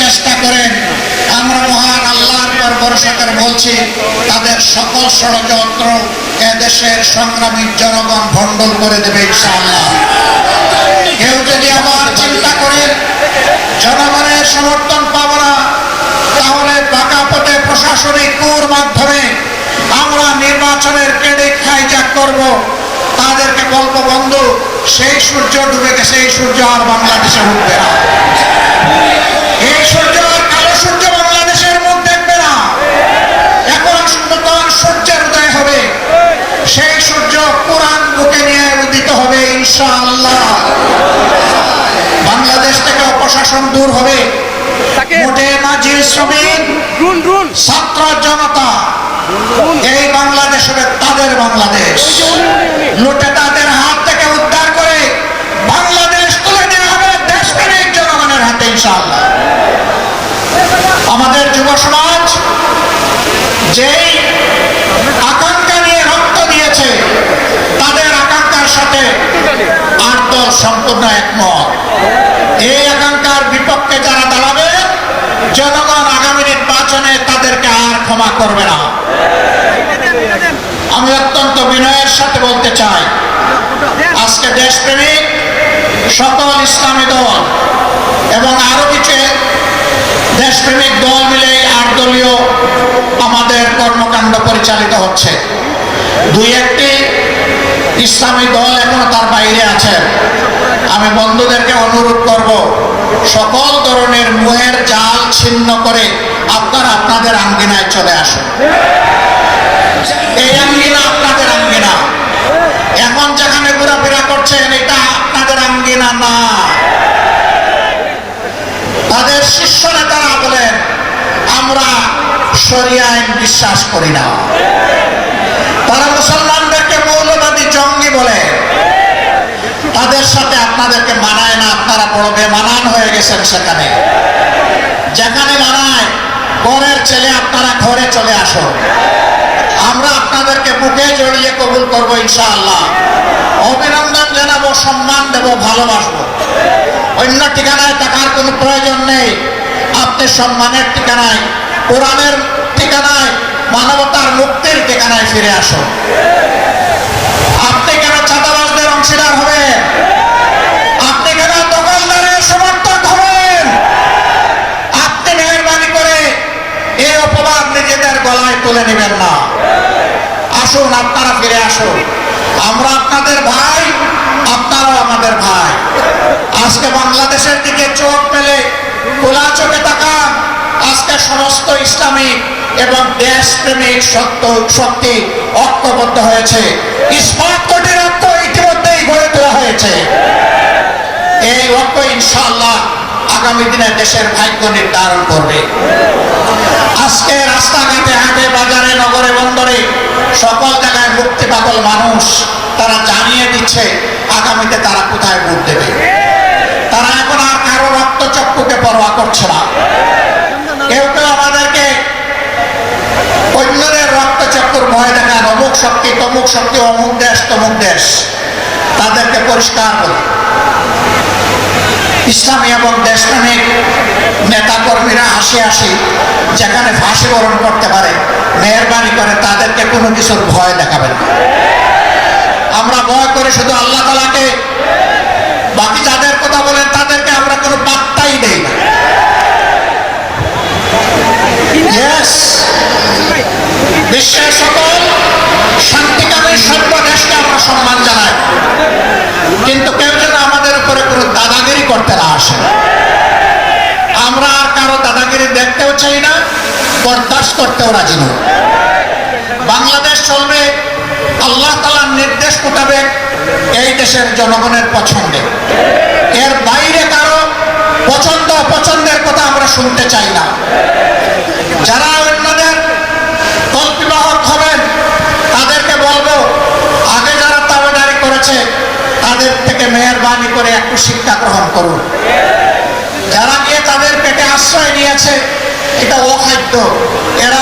চেষ্টা করেন। আমরা মহান আল্লাহর পর ভরসা বলছি, তাদের সকল ষড়যন্ত্র এদেশের সংগ্রামী জনগণ ভণ্ডল করে দেবে ইনশাআল্লাহ। কেউ যদি আবার চিন্তা করেন জনগণের সমর্থন পাবো না, তাহলে পাকা পথে প্রশাসনিক কুর মাধ্যমে আমরা নির্বাচনের ক্রেডিট হাইজাক করব তাদেরকে বলব বন্ধু সেই সূর্য ডুবে গেছে এই সূর্য আর বাংলাদেশে উঠবে না। এই সূর্য আর কালো সূর্য বাংলাদেশের মুখ দেখবে না। এখন নতুন সূর্যের উদয় হবে। সেই সূর্য কোরআন বুকে নিয়ে উদিত হবে ইনশাআল্লাহ। বাংলাদেশ থেকে অপশাসন দূর হবে। মোটে মাঝি শ্রমিক ছাত্র জনতা এই বাংলাদেশ হবে তাদের বাংলাদেশ লুটে তাদের হাত থেকে উদ্ধার করে বাংলাদেশ তুলে দেওয়া হবে দেশপ্রেমিক জনগণের হাতে ইনশাআল্লাহ আমাদের যুব সমাজ যেই আকাঙ্ক্ষা নিয়ে রক্ত দিয়েছে, তাদের আকাঙ্ক্ষার সাথে আট দল সম্পূর্ণ একমত। এই আকাঙ্ক্ষার বিপক্ষে যারা দাঁড়াবে, জনগণ আগামী নির্বাচনে তাদেরকে আর ক্ষমা করবে না। আমি অত্যন্ত বিনয়ের সাথে বলতে চাই, আজকে দেশপ্রেমিক সকল ইসলামী দল এবং আরও কিছু দল মিলে আট দলীয় আমাদের কর্মকাণ্ড পরিচালিত হচ্ছে। দুই একটি ইসলামী দল এখনও তার বাইরে আছে। আমি বন্ধুদেরকে অনুরোধ করব, সকল ধরনের মুহের জাল ছিন্ন করে আপনারা আপনাদের আঙ্গিনায় চলে আসুন। এই আঙ্গিনা আপনাদের আঙ্গিনা। এখন যেখানে ঘোরাফেরা করছেন, এটা আপনাদের আঙ্গিনা না তাদের শীর্ষ নেতারা বলেন আমরা শরিয়া আইন বিশ্বাস করি না। তারা মুসলমানদেরকে মৌলবাদী জঙ্গি বলে। তাদের সাথে আপনাদেরকে মানায় না, আপনারা বড় বেমানান হয়ে গেছেন সেখানে। যেখানে মানায় ঘরের ছেলে আপনারা ঘরে চলে আসো আমরা আপনাদেরকে বুকে জড়িয়ে কবুল করব ইনশাআল্লাহ। অভিনন্দন জানাব, সম্মান দেব, ভালোবাসবো। অন্য ঠিকানায় থাকার কোনো প্রয়োজন নেই। আপনি সম্মানের ঠিকানায়, কোরআনের ঠিকানায়, মানবতার মুক্তির ঠিকানায় ফিরে আসুন আপনি কেন অংশীদার অপবাদ নিজেদের গলায় তুলে নেবেন না। আসুন, আপনারা ফিরে আসুন। আমরা আপনাদের ভাই আমাদের ভাই। আজকে বাংলাদেশের দিকে চোখ পেলে খোলা চোখে তাকান আজকে সমস্ত ইসলামিক এবং দেশপ্রেমিক সত্য, শক্তি ঐক্যবদ্ধ হয়েছে। ইস্পাত কোটির ঐক্য ইতিমধ্যেই গড়ে তোলা হয়েছে। এই ঐক্য ইনশাআল্লাহ আগামী দিনে দেশের ভাগ্য নির্ধারণ করবে। আজকে রাস্তাঘাটে, হাটে, বাজারে, নগরে, বন্দরে সকল জায়গায় মুক্তি পাগল মানুষ তারা জানিয়ে দিচ্ছে, আগামীতে তারা কোথায় ভোট দেবে। তারা এখন আর কারও রক্তচক্ষুকে পরোয়া করছে না কেউ কেউ আমাদেরকে অন্যদের রক্তচক্ষুর ভয় দেখান অমুক শক্তি তমুক শক্তি অমুক দেশ, তমুক দেশ। তাদেরকে পরিষ্কার বলি ইসলামী এবং দেশপ্রেমিক নেতাকর্মীরা হাসি হাসি যেখানে ফাঁসি বরণ করতে পারে, মেহরবানি করে, তাদেরকে কোনো কিছুর ভয় দেখাবেন না। আমরা ভয় করে শুধু আল্লাহ তালাকে বাকি যাদের কথা বলেন তাদেরকে আমরা কোনো পাত্তাই দেই না। বিশ্বের শান্তিকামী সর্ব দেশকে আমরা সম্মান জানাই। কিন্তু কেউ যেন আমাদের উপরে কোনো দাদাগিরি করতে না আসে। আমরা আর কারও দাদাগিরি দেখতেও চাই না বরদাস্ত করতেও রাজি নই। বাংলাদেশ চলবে আল্লাহ তালার নির্দেশ মোতাবেক এই দেশের জনগণের পছন্দে। এর বাইরে কারও পছন্দ অপছন্দের কথা আমরা শুনতে চাই না যারা অন্যদের কল্পিবাহক হবেন তাদেরকে বলব আগে যারা করেছে তাদের থেকে মেহরবানি করে একটু শিক্ষা গ্রহণ করুন। যারা গিয়ে তাদের পেটে আশ্রয় নিয়েছে, এটা অখাদ্য এরা